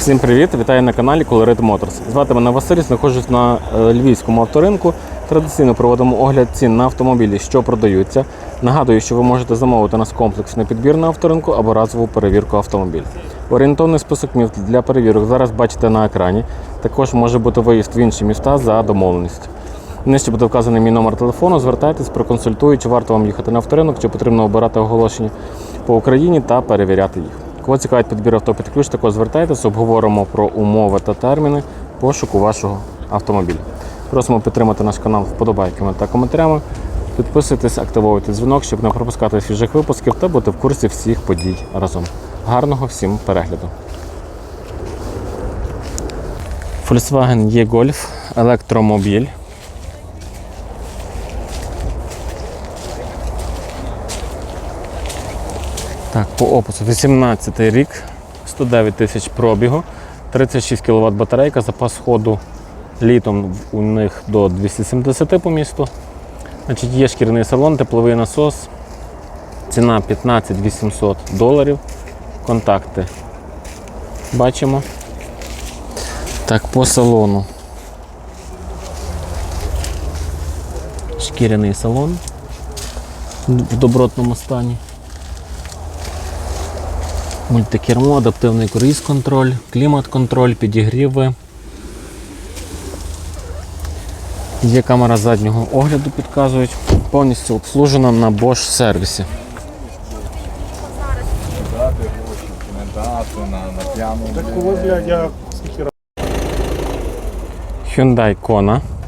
Всім привіт! Вітаю на каналі Colorit Motors. Звати мене Василь, знаходжусь на е, львівському авторинку. Традиційно проводимо огляд цін на автомобілі, що продаються. Нагадую, що ви можете замовити нас комплексний підбір на авторинку або разову перевірку автомобіля. Орієнтовний список міст для перевірок зараз бачите на екрані. Також може бути виїзд в інші міста за домовленістю. Нижче буде вказаний мій номер телефону. Звертайтесь, проконсультую, чи варто вам їхати на авторинок, чи потрібно обирати оголошення по Україні та перевіряти їх. Кого цікавить підбір авто під ключ, також звертайтесь, обговоримо про умови та терміни пошуку вашого автомобіля. Просимо підтримати наш канал вподобайками та коментарями. Підписуйтесь, активуйте дзвінок, щоб не пропускати свіжих випусків та бути в курсі всіх подій разом. Гарного всім перегляду! Volkswagen E-Golf електромобіль. Так, по опису 18 рік, 109 тисяч пробігу, 36 кВт батарейка, запас ходу літом у них до 270 по місту. Значить, Є шкіряний салон, тепловий насос. Ціна 15 800 доларів. Контакти бачимо. Так, по салону. Шкіряний салон в добротному стані. Мультикермо, адаптивний круїз контроль, клімат-контроль, підігріви. Є камера заднього огляду, підказують. Повністю обслужена на Bosch сервісі. дати гроші,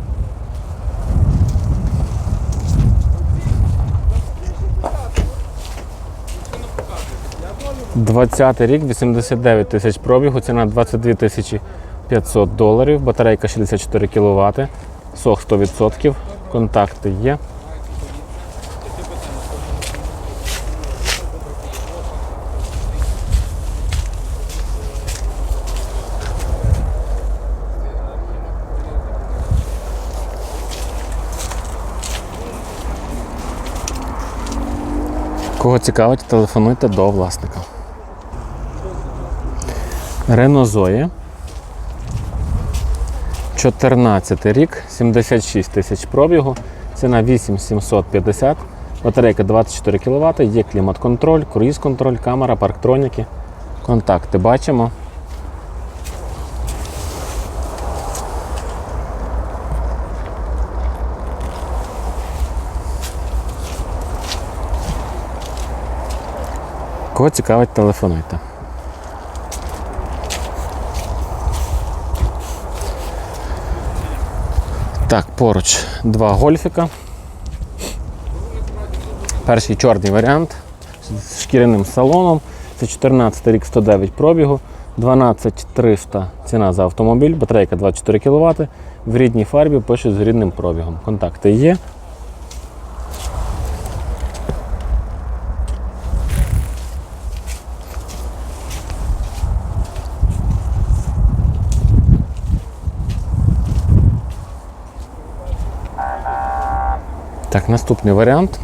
20 рік, 89 тисяч пробігу, ціна 22 тисячі 500 доларів, батарейка 64 кВт, сох 100%, контакти є. Кого цікавить, телефонуйте до власника. Renault Zoe. 14 рік, 76 тисяч пробігу, ціна 8750, батарейка 24 кВт, є клімат-контроль, круїз-контроль, камера, парктроніки. Контакти бачимо. Кого цікавить, телефонуйте. Так, поруч два гольфіка. Перший чорний варіант з шкіряним салоном. Це 14 рік 109 пробігу, 12300 ціна за автомобіль, батарейка 24 кВт. В рідній фарбі пишуть з рідним пробігом. Контакти є. Так, наступний варіант.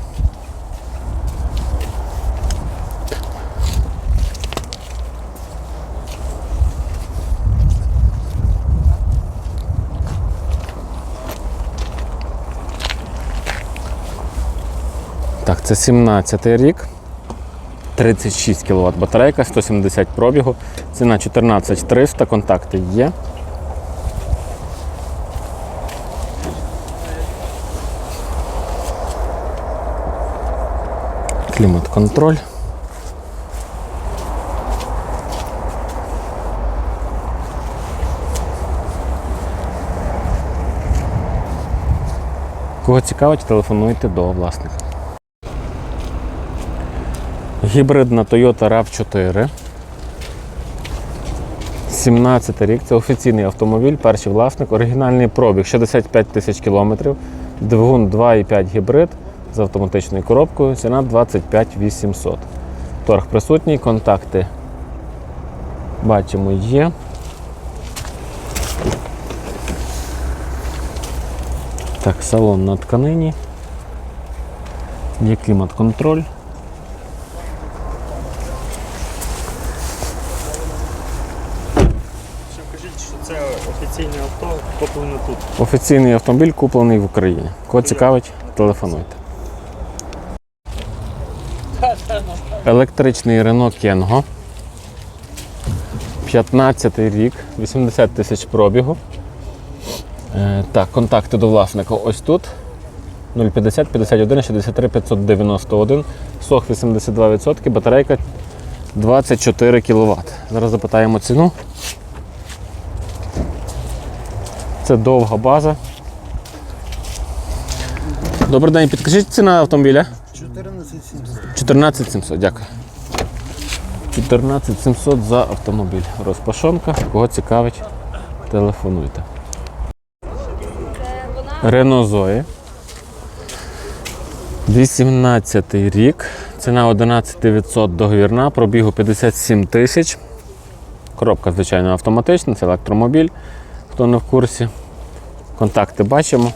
Так, це 17 рік. 36 кВт батарейка, 170 пробігу, ціна 14300, контакти є. Клімат-контроль. Кого цікавить, телефонуйте до власника. Гібридна Toyota RAV4. 17 рік, це офіційний автомобіль, перший власник, оригінальний пробіг 65 тисяч кілометрів, двигун 2,5 гібрид з автоматичною коробкою, ціна 25 800. Торг присутній, контакти бачимо є. Так, салон на тканині. Є клімат-контроль. Куплено тут. Офіційний автомобіль куплений в Україні. Кого цікавить, телефонуйте. Електричний Renault Kengo. 15 рік, 80 тисяч пробігу. Е, так, контакти до власника ось тут. 050 51 63 591, сох 82%, батарейка 24 кВт. Зараз запитаємо ціну. Це довга база. Добрий день, підкажіть ціна автомобіля. 14700. 14700, дякую. 14700 за автомобіль. Розпашонка. Кого цікавить, телефонуйте. Renault Zoe. 18 рік. Ціна 11900 договірна, пробігу 57 тисяч. Коробка, звичайно, автоматична, це електромобіль, хто не в курсі. Контакти бачимо.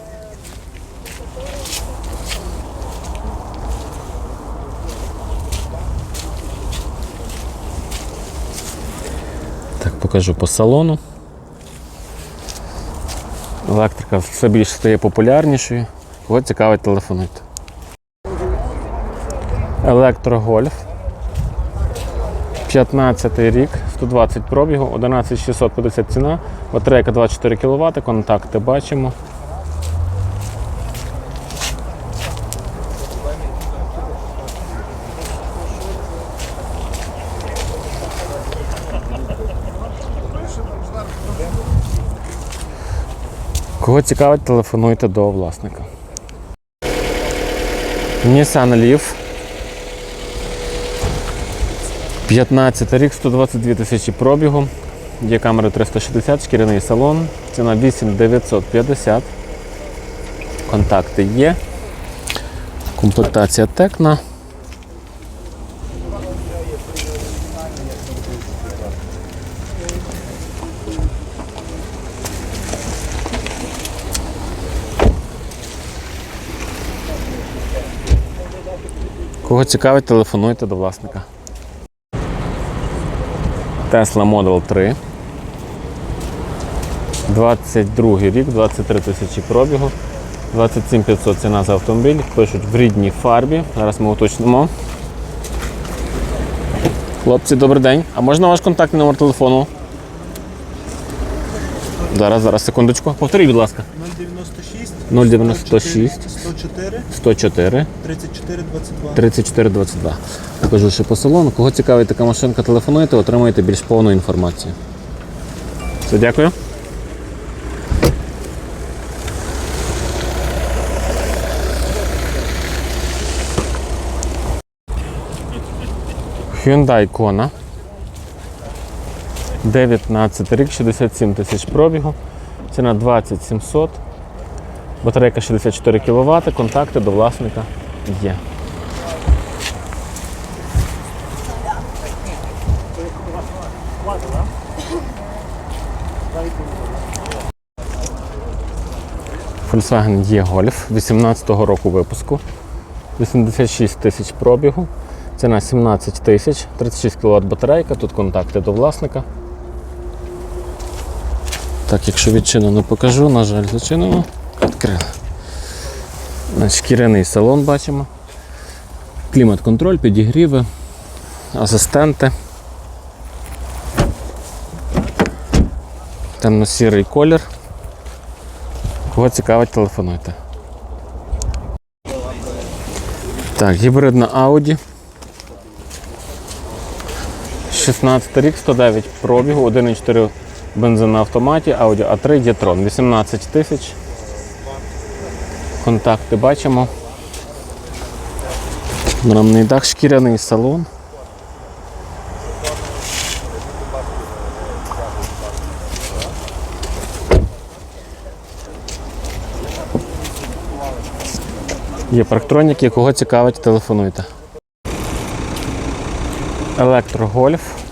Так, покажу по салону. Електрика все більше стає популярнішою. Кого цікавить, телефонуйте. Електрогольф. 15 рік, 120 пробігу, 11650 ціна, батарейка 24 кВт, контакти бачимо. Кого цікавить, телефонуйте до власника. Nissan Leaf. 15 рік, 122 тисячі пробігу. Є камери 360, шкіряний салон. Ціна 8950. Контакти є. Комплектація Текна. Кого цікавить, телефонуйте до власника. Tesla Model 3. 22 рік, 23 тисячі пробігу. 27 500 ціна за автомобіль. Пишуть в рідній фарбі. Зараз ми уточнимо. Хлопці, добрий день. А можна ваш контактний номер телефону? Зараз, зараз, секундочку. Повторіть, будь ласка. 096 096 104 104 34 22. 3422. Покажу ще по салону. Кого цікавить така машинка, телефонуйте, отримаєте більш повну інформацію. Все, дякую. Hyundai Kona. 19 рік, 67 тисяч пробігу. Ціна 20 700. Батарейка 64 кВт, контакти до власника є. Volkswagen E-Golf 18-го року випуску. 86 тисяч пробігу. Ціна 17 тисяч, 36 кВт батарейка, тут контакти до власника. Так, якщо відчинено покажу, на жаль, зачинено. Відкрили. Шкіряний салон бачимо. Клімат-контроль, підігріви, асистенти. Темно-сірий колір. Кого цікавить, телефонуйте. Так, гібридна Audi. 16 рік, 109 пробігу, 1,4 бензин на автоматі, Audi A3 e-tron, 18 тисяч. Контакти бачимо. Рамний дах, шкіряний салон. Є парктроніки, кого цікавить, телефонуйте. Електрогольф.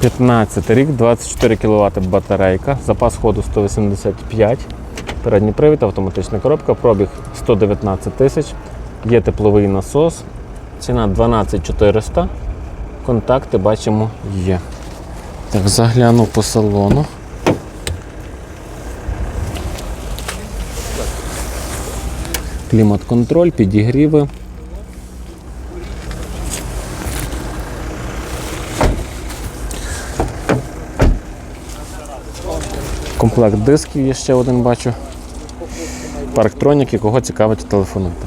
15 рік, 24 кВт батарейка, запас ходу 185, Передній привід, автоматична коробка, пробіг 119 тисяч, є тепловий насос, ціна 12400. Контакти бачимо є. Так, загляну по салону. Клімат-контроль, підігріви. Комплект дисків є ще один бачу. Парктроніки, кого цікавить, телефонуйте.